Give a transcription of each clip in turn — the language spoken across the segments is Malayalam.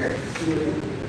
carried.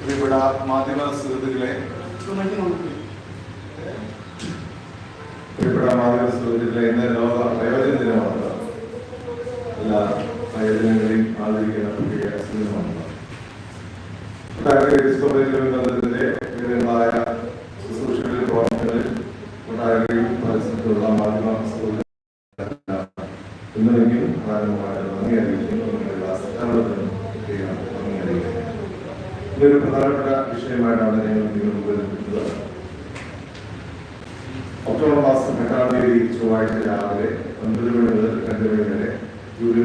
പ്രിയപ്പെട്ട മാധ്യമ സുഹൃത്തുക്കളെ. പ്രിയപ്പെട്ട മാധ്യമ സുഹൃത്തുക്കളെ ഇന്ന് ലോക വയോജന ദിനമാണ്. എല്ലാ വയോജനങ്ങളെയും ആദരിക്കുന്ന പ്രത്യേക ദിനമാണ് ബന്ധത്തിന്റെ ഇന്നുമെങ്കിലും പ്രധാനമായിട്ട് നന്ദി അറിയിക്കുന്നു നിങ്ങളുടെ സഹകരണത്തിന് പ്രത്യേക നന്ദി അറിയിക്കുന്നു ഇതൊരു പ്രധാനപ്പെട്ട വിഷയമായിട്ടാണ് ഞങ്ങൾ നിങ്ങൾ മുമ്പിൽ ഒക്ടോബർ മാസം എട്ടാം തീയതി ചൊവ്വാഴ്ച രാവിലെ ഒൻപത് മണി മുതൽ രണ്ട് മണി വരെ ജൂലൈ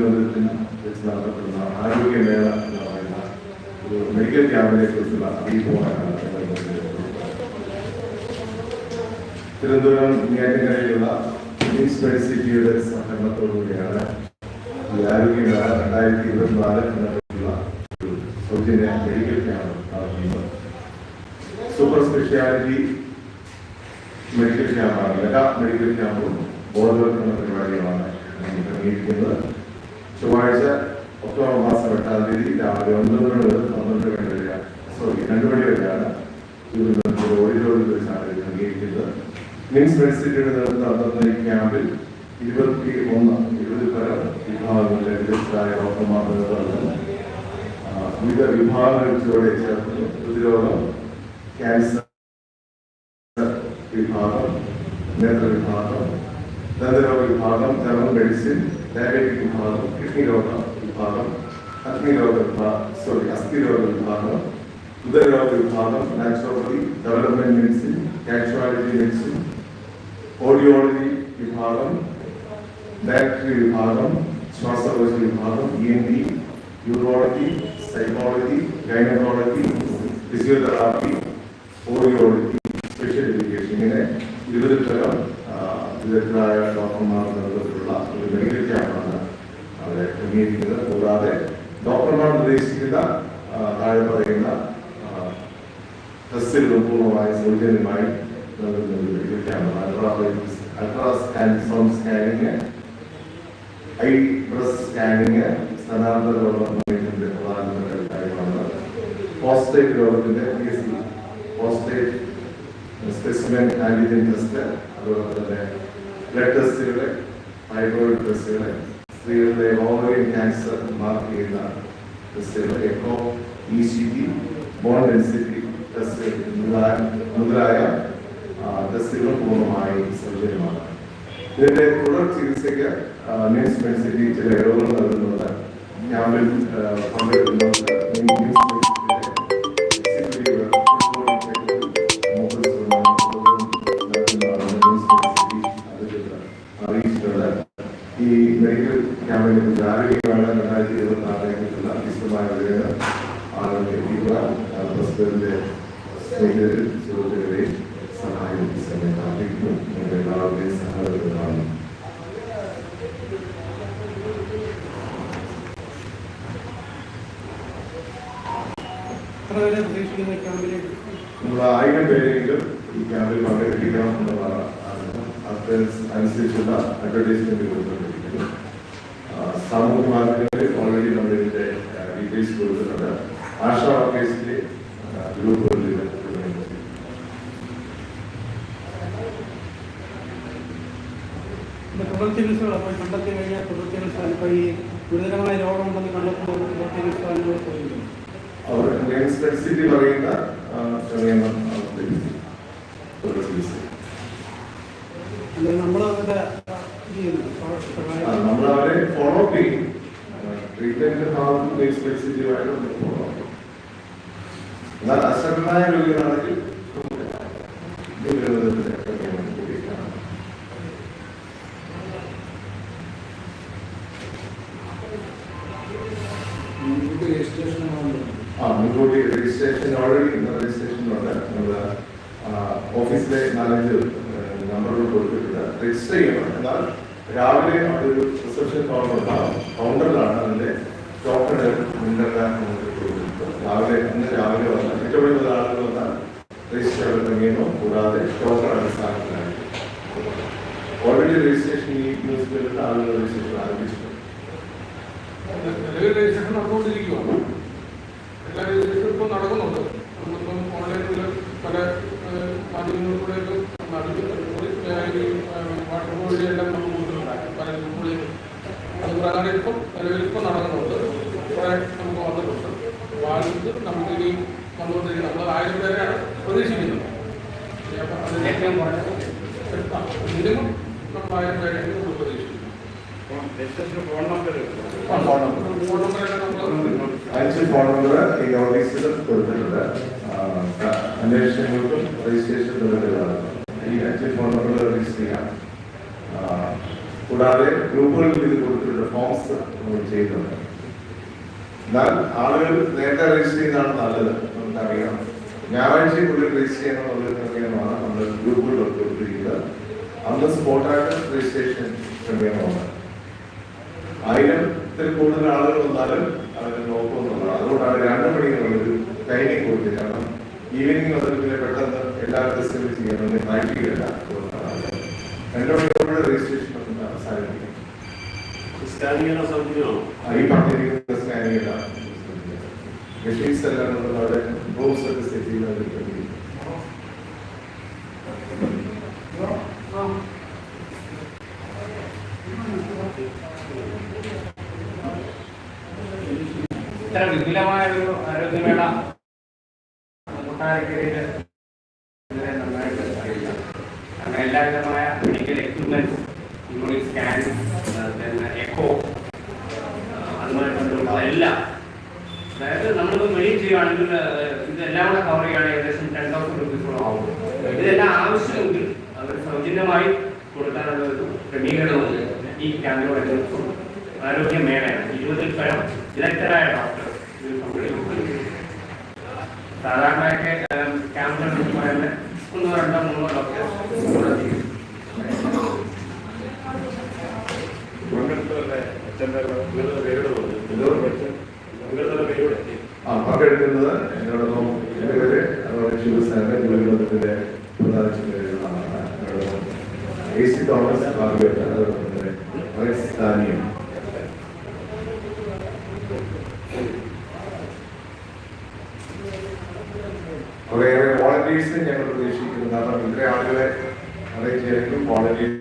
വെച്ച് നടത്തപ്പെടുന്ന ആരോഗ്യമേള എന്ന് പറയുന്ന ഒരു മെഡിക്കൽ ക്യാമ്പിനെ കുറിച്ചുള്ള വെക്കുന്നത്. തിരുവനന്തപുരം നെയ്യാറ്റിൻകരയിലുള്ള കിങ്സ് മെഡിസിറ്റിയുടെ സഹകരണത്തോടുകൂടിയാണ് ഈ ആരോഗ്യമേള രണ്ടായിരത്തി ഇരുപത്തിനാല് എന്നതിലുള്ള ഒരു സൗജന്യ മെഡിക്കൽ ക്യാമ്പ് നടത്തുന്നത് സൂപ്പർ സ്പെഷ്യാലിറ്റി മെഡിക്കൽ ക്യാമ്പാണ് മെഗാ മെഡിക്കൽ ക്യാമ്പും ബോധവൽക്കരണ പരിപാടികളാണ് നമ്മൾ ക്രമീകരിക്കുന്നത് ചൊവ്വാഴ്ച ഒക്ടോബർ മാസം എട്ടാം തീയതി രാവിലെ ഒൻപത് മണി മുതൽ പന്ത്രണ്ട് മണി വരെ സോറി രണ്ട് മണി വരെയാണ് തിരുവനന്തപുരം ഓഡിറ്റോറിയത്തിൽ വെച്ചാണ് ഇത് ക്രമീകരിക്കുന്നത് മിംസ് മെഡിസിറ്റിയുടെ നേതൃത്വം നടത്തുന്ന ഈ ക്യാമ്പിൽ ഇരുപത്തി ഒന്ന് ഇരുപത് പേർ വിഭാഗങ്ങളിലെ വിദഗ്ധരായ ഡോക്ടർമാർ നേതൃത്വം വിവിധ വിഭാഗങ്ങളിലൂടെ ചേർത്ത് പ്രതിരോധം ക്യാൻസർ വിഭാഗം നേത്ര വിഭാഗം ദന്തരോഗ വിഭാഗം ചർമ്മ മെഡിസിൻ ഡയബറ്റിക് വിഭാഗം കിഡ്നി രോഗ വിഭാഗം അഗ്നിരോഗ വിഭാഗം സോറി അസ്ഥിരോഗ വിഭാഗം ഉദരരോഗ വിഭാഗം naturopathy development medicine casualty medicine audiology വിഭാഗം ഡയറക്ടറി വിഭാഗം ശ്വാസകോശ വിഭാഗം E N T urology psychology gynaecology physiotherapy audiology special education ഇങ്ങനെ ഇരുപതിൽ തരം വിദഗ്ധരായ ഡോക്ടർമാരുടെ നേതൃത്വത്തിലുള്ള ഒരു മെഡിക്കൽ ക്യാമ്പാണ് ക്രമീകരിക്കുന്നത് കൂടാതെ ഡോക്ടർമാർ നിർദ്ദേശിക്കുന്ന താഴെ പറയുന്ന ആ, ടെസ്റ്റുകളും പൂർണമായി സൗജന്യമായി നൽകുന്ന ഒരു medical ക്യാമ്പാണ് ultra ultra scan zone scanning I brass scanning സ്ഥാനാന്തര രോഗത്തിന്റെ പ്രധാനപ്പെട്ട ഒരു കാര്യമാണ് പോസ്റ്റേറ്റ് രോഗത്തിന്റെ P S C prostate specimen antigen test അതുപോലെ തന്നെ ബ്ലഡ് ടെസ്റ്റുകൾ ഫൈബ്രോയിഡ് ടെസ്റ്റുകൾ സ്ത്രീകളുടെ ഓവറിയൻ ക്യാൻസർ മാർക്ക് ചെയ്യുന്ന ടെസ്റ്റുകൾ echo E C T bone density test മുതലായ മുതലായ ആ, ടെസ്റ്റുകൾ പൂർണമായി സൗജന്യമാണ്. ഇതിന്റെ തുടർ ചികിത്സയ്ക്ക് ന്യൂസ് മെഡിസിറ്റി ചില ഇളവുകൾ നൽകുന്നുണ്ട്. ക്യാമ്പിൽ അധികൃതർ അറിയിച്ചിട്ടുള്ളത് ഈ മെഡിക്കൽ കുറിച്ച് ആരോഗ്യമാണ് രണ്ടായിരത്തി ഇരുപത്തി ആറിലേക്കുള്ള വിശദമായ ആളുകൾ പ്രസിഡന്റിന്റെ സ്നേഹിതരിൽ സുഹൃത്തുക്കളെയും സഹായം ഈ സമയത്ത് അറിയിക്കുന്നു നിങ്ങളുടെ എല്ലാവരുടെയും സഹകരണമാണ് എത്ര പേരെ പ്രതീക്ഷിക്കുന്ന ക്യാമ്പിലേക്ക് നമ്മൾ ആയിരം പേരെങ്കിലും ഈ ക്യാമ്പിൽ പങ്കെടുപ്പിക്കണം എന്നുള്ളതാണ് അനുസരിച്ചുള്ള അഡ്വർടൈസ്മെന്റ് കൊടുത്തുകൊണ്ടിരിക്കുന്നു. ആ, സാമൂഹ്യ മാധ്യമങ്ങളിൽ ഓൾറെഡി നമ്മൾ ഇതിന്റെ ഡീറ്റെയിൽസ് കൊടുത്തിട്ടുണ്ട്. ആശാ വർക്കേഴ്സിന്റെ ഗ്രൂപ്പുകളിൽ ഇത് കൊടുക്കുന്നുണ്ട്. പിന്നെ തുടർ ചികിത്സകൾ അപ്പോൾ കണ്ടെത്തി കഴിഞ്ഞാൽ തുടർ ചികിത്സ ഇപ്പോൾ ഈ ഗുരുതരമായ രോഗമുണ്ടെന്ന് കണ്ടെത്തുമ്പോൾ അവർ നെയിംസ് ഡെൻസിറ്റി പറയുന്ന നമ്മൾ അവരെ ഫോളോ അപ്പ് ചെയ്യും. ട്രീറ്റ്മെന്റ് ഭാഗത്ത് നെയിംസ് ഡെൻസിറ്റീവായിട്ട് നമ്മൾ ഫോളോ അപ്പ് എന്നാൽ അശ്രദ്ധമായ രോഗികളാണെങ്കിൽ നമുക്ക് ദൈവവിധത്തിന്റെ ക്ഷമയണം ഉപയോഗിക്കാം. നിങ്ങൾക്ക് രജിസ്ട്രേഷൻ ആവുന്നുണ്ട് ആ മുൻകൂട്ടി രജിസ്ട്രേഷൻ ഓൾറെഡി രജിസ്ട്രേഷനുണ്ട് നമ്മൾ ഓഫീസിലെ നാലഞ്ച് നമ്പറുകൾ കൊടുത്തിട്ടുണ്ട് രജിസ്റ്റർ ചെയ്യണം. എന്നാൽ രാവിലെ ഒരു റിസപ്ഷൻ കൗണ്ടർ ഉണ്ടാകും കൗണ്ടറിലാണ് അതിന്റെ ടോക്കൺ മുൻഗണന നമുക്ക് രാവിലെ ഇന്ന് രാവിലെ വന്ന ഏറ്റവും കൂടുതൽ ആളുകൾ വന്നാൽ രജിസ്റ്റർ നിയമം കൂടാതെ ടോക്കൺ അടിസ്ഥാനത്തിലാണ് ഓൾറെഡി രജിസ്ട്രേഷൻ ഈ ന്യൂസ് പേപ്പറിൽ ആളുകൾ രജിസ്ട്രേഷൻ ആരംഭിച്ചിട്ടുണ്ട്. രജിസ്ട്രേഷൻ നടന്നുകൊണ്ടിരിക്കുകയാണ് എല്ലാ പ്രതീക്ഷിക്കുന്നത് ഫോൺ നമ്പർ ഫോൺ അന്വേഷണങ്ങൾക്കും രജിസ്ട്രേഷൻ തുടരുകയാണ് ഈ അഞ്ച് ഫോൺ നമ്പർ രജിസ്റ്റർ ചെയ്യാം കൂടാതെ ഗ്രൂപ്പുകളിൽ ഇത് കൊടുത്തിട്ടുണ്ട് ഫോംസ് ചെയ്യുന്നുണ്ട്. എന്നാൽ ആളുകൾ നേരത്തെ രജിസ്റ്റർ ചെയ്യുന്നതാണ് നല്ലത്. നമുക്കറിയാം. ഞായറാഴ്ചയ്ക്കുള്ളിൽ രജിസ്റ്റർ ചെയ്യണമെന്നുള്ള ക്രമീകരണമാണ് നമ്മൾ ഗ്രൂപ്പുകളിലൊക്കെ കൊടുത്തിരിക്കുന്നത്. അന്ന് സ്പോട്ടായിട്ട് രജിസ്ട്രേഷൻ ക്രമീകരണമാണ് ആയിരത്തിൽ കൂടുതൽ ആളുകൾ വന്നാലും അതിന് നോക്കുമെന്നുള്ളത് അതുകൊണ്ടാണ് രണ്ട് മണിക്കുള്ളൊരു ടൈമിംഗ് കൊടുത്തിട്ടാണ് ഈവനിങ് വന്നിട്ട് പിന്നെ പെട്ടെന്ന് എല്ലാ ടെസ്റ്റുകളും ചെയ്യണമെന്ന് പ്രാക്ടിക്കലല്ല രണ്ട് മണിക്കൂറുടെ രജിസ്ട്രേഷൻ ഒന്ന് അവസാനിപ്പിക്കും. ഈ പറഞ്ഞിരിക്കുന്ന സ്കാനിങ് എല്ലാം മെഷീൻസ് എല്ലാം നമ്മൾ അവിടെ റൂംസ് ഒക്കെ സെറ്റ് ചെയ്യുന്നത് ഇത്ര വിപുലമായ ഒരു ആരോഗ്യമേള എല്ലാവിധമായ മെഡിക്കൽ എക്യുപ്മെന്റ്സ് ഇൻക്ലൂഡിംഗ് സ്കാൻ പിന്നെ എക്കോ അതുമായി ബന്ധപ്പെട്ട എല്ലാം. അതായത് നമ്മൾ മെയിൻ ചെയ്യുകയാണെങ്കിൽ ഇതെല്ലാം കൂടെ കവർ ചെയ്യുകയാണെങ്കിൽ ഏകദേശം ടെൻ തൗസൻഡ് റുപ്പീസോളം ആവും ഇതെല്ലാം ആവശ്യമെങ്കിൽ അവർ സൗജന്യമായി കൊടുക്കാനുള്ള ഒരു ക്രമീകരണമുണ്ട് ഈ ക്യാമ്പിനോടനുബന്ധിച്ചും ആരോഗ്യ മേളയാണ് ഇരുപതിൽ പരം വിദഗ്ധരായ ഡോക്ടർ ഇതിൽ പങ്കെടുക്കുന്നുണ്ട്. സാധാരണയൊക്കെ പറയുന്ന ഒന്നോ രണ്ടോ മൂന്നോ ഡോക്ടേഴ്സ് ആ പങ്കെടുക്കുന്നത് എന്നോടൊപ്പം എന്റെ പേര് അതുപോലെ ശിവസേന ഗുരുകുലത്തിന്റെ പ്രധാന ചുമതലകളാണ് എന്നോടൊപ്പം എ സി തോമസ് ഭാഗ്യവട്ട് വോളണ്ടിയേഴ്സ് ഞങ്ങൾ പ്രതീക്ഷിക്കുന്നു കാരണം ഇത്ര ആളുകളെ അറേഞ്ച് ചെയ്തെങ്കിൽ വോളണ്ടിയേഴ്സിനും